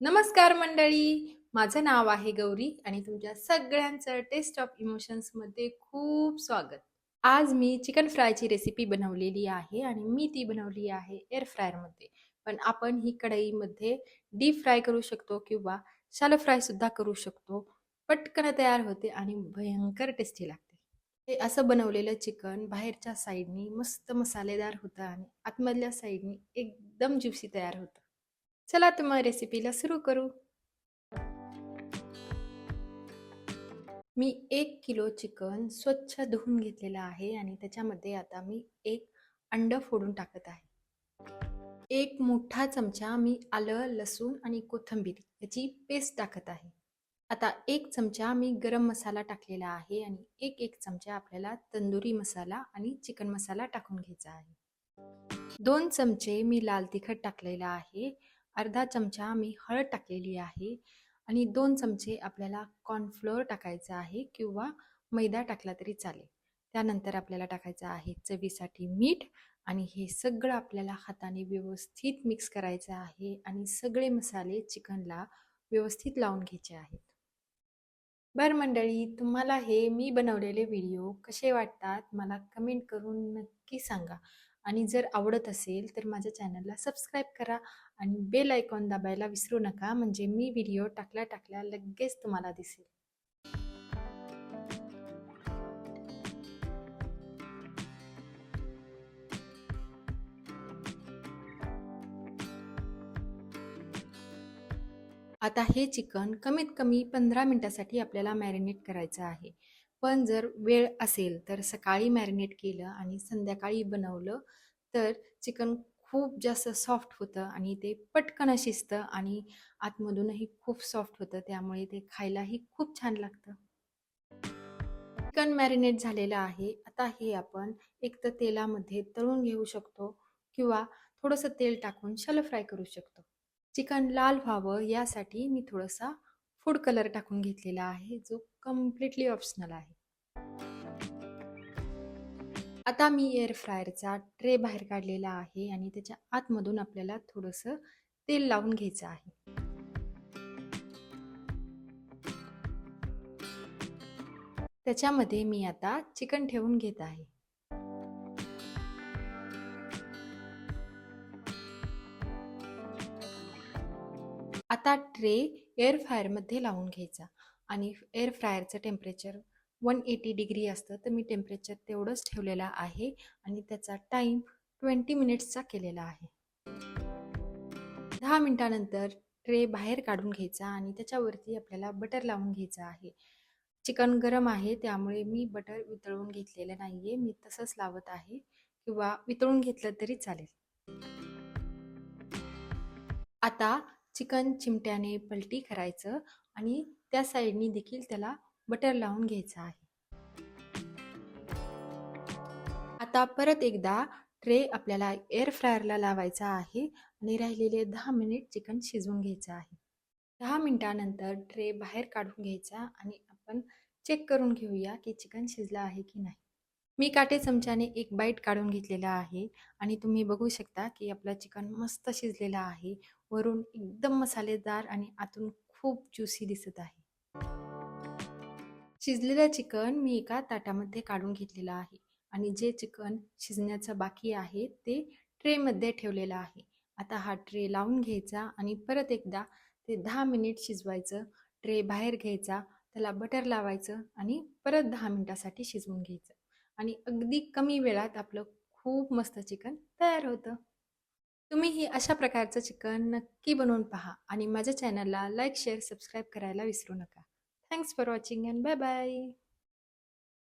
नमस्कार मंडळी. माझं नाव आहे गौरी आणि तुमच्या सगळ्यांचं टेस्ट ऑफ इमोशन्समध्ये खूप स्वागत. आज मी चिकन फ्रायची रेसिपी बनवलेली आहे आणि मी ती बनवली आहे एअर फ्रायरमध्ये पण आपण ही कढईमध्ये डीप फ्राय करू शकतो किंवा शालो फ्रायसुद्धा करू शकतो. पटकन तयार होते आणि भयंकर टेस्टी लागते. हे असं बनवलेलं चिकन बाहेरच्या साईडनी मस्त मसालेदार होतं आणि आतमधल्या साईडनी एकदम ज्युसी तयार होतं. चला तर मग रेसिपीला सुरू करू मी एक किलो चिकन स्वच्छ धुवून घेतलेलं आहे आणि त्याच्यामध्ये आता मी एक अंड फोडून टाकत आहे एक मोठा चमचा मी आलं लसूण आणि कोथिंबीर याची पेस्ट टाकत आहे आता एक चमचा मी गरम मसाला टाकलेला आहे आणि एक एक चमचा आपल्याला तंदुरी मसाला आणि चिकन मसाला टाकून घ्यायचा आहे दोन चमचे मी लाल तिखट टाकलेला आहे अर्धा चमचा मी हळद टाकलेली आहे आणि दोन चमचे आपल्याला कॉर्नफ्लोअर टाकायचं आहे किंवा मैदा टाकला तरी चालेल. त्यानंतर आपल्याला टाकायचं आहे चवीसाठी मीठ आणि हे सगळं आपल्याला हाताने व्यवस्थित मिक्स करायचं आहे आणि सगळे मसाले चिकनला व्यवस्थित लावून घ्यायचे आहेत. बर मंडळी तुम्हाला हे मी बनवलेले व्हिडिओ कसे वाटतात? मला कमेंट करून नक्की सांगा. आणि जर आवडत असेल तर माझ्या चॅनलला सबस्क्राईब करा आणि बेल आयकॉन दाबायला विसरू नका म्हणजे मी व्हिडिओ टाकल्या टाकल्या लगेच तुम्हाला दिसेल. आता हे चिकन कमीत कमी पंधरा मिनटासाठी आपल्याला मॅरिनेट करायचं आहे. पण जर वेळ असेल तर सकाळी मॅरिनेट केलं आणि संध्याकाळी बनवलं तर चिकन खूप जास्त सॉफ्ट होतं आणि ते पटकन शिजतं आणि आतमधूनही खूप सॉफ्ट होतं. त्यामुळे ते खायलाही खूप छान लागतं. चिकन मॅरिनेट झालेलं आहे. आता हे आपण एक तर तेलामध्ये तळून घेऊ शकतो किंवा थोडंसं तेल टाकून शल फ्राय करू शकतो. चिकन लाल व्हावं यासाठी मी थोडंसं फूड कलर टाकून घेतलेला आहे जो कम्प्लिटली ऑप्शनल आहे. आता मी एअर फ्रायरचा ट्रे बाहेर काढलेला आहे आणि त्याच्या आतमधून आपल्याला थोडंसं तेल लावून घ्यायचं आहे. त्याच्यामध्ये मी आता चिकन ठेवून घेत आहे. आता ट्रे एअर फ्रायरमध्ये लावून घ्यायचा. आणि एअर फ्रायरचं टेम्परेचर वन एटी डिग्री असतं तर मी टेम्परेचर तेवढंच ठेवलेलं आहे आणि त्याचा टाईम ट्वेंटी मिनिट्सचा केलेला आहे. दहा मिनटानंतर ट्रे बाहेर काढून घ्यायचा आणि त्याच्यावरती आपल्याला बटर लावून घ्यायचं आहे. चिकन गरम आहे त्यामुळे मी बटर वितळून घेतलेलं नाही आहे मी तसंच लावत आहे किंवा वितळून घेतलं तरी चालेल. आता चिकन चिमट्याने पलटी करायचं आणि त्या साईडनी देखील त्याला बटर लावून घ्यायचं आहे. आता परत एकदा ट्रे आपल्याला एअर फ्रायरला लावायचा आहे आणि राहिलेले दहा मिनिट चिकन शिजवून घ्यायचं आहे. दहा मिनिटानंतर ट्रे बाहेर काढून घ्यायचा आणि आपण चेक करून घेऊया की चिकन शिजलं आहे की नाही. मी काटे चमच्याने एक बाईट काढून घेतलेला आहे. आणि तुम्ही बघू शकता की आपलं चिकन मस्त शिजलेलं आहे. वरून एकदम मसालेदार आणि आतून खूप ज्युसी दिसत आहे. शिजलेलं चिकन मी एका ताटामध्ये काढून घेतलेलं आहे. आणि जे चिकन शिजण्याचं बाकी आहे ते ट्रेमध्ये ठेवलेलं आहे. आता हा ट्रे लावून घ्यायचा आणि परत एकदा ते दहा मिनिट शिजवायचं. ट्रे बाहेर घ्यायचा त्याला बटर लावायचं आणि परत दहा मिनटासाठी शिजवून घ्यायचं. आणि अगदी कमी वेळात आपलं खूप मस्त चिकन तयार होतं. तुम्हीही अशा प्रकारचं चिकन नक्की बनवून पहा आणि माझ्या चॅनलला लाईक शेअर सबस्क्राईब करायला विसरू नका. Thanks for watching and bye bye.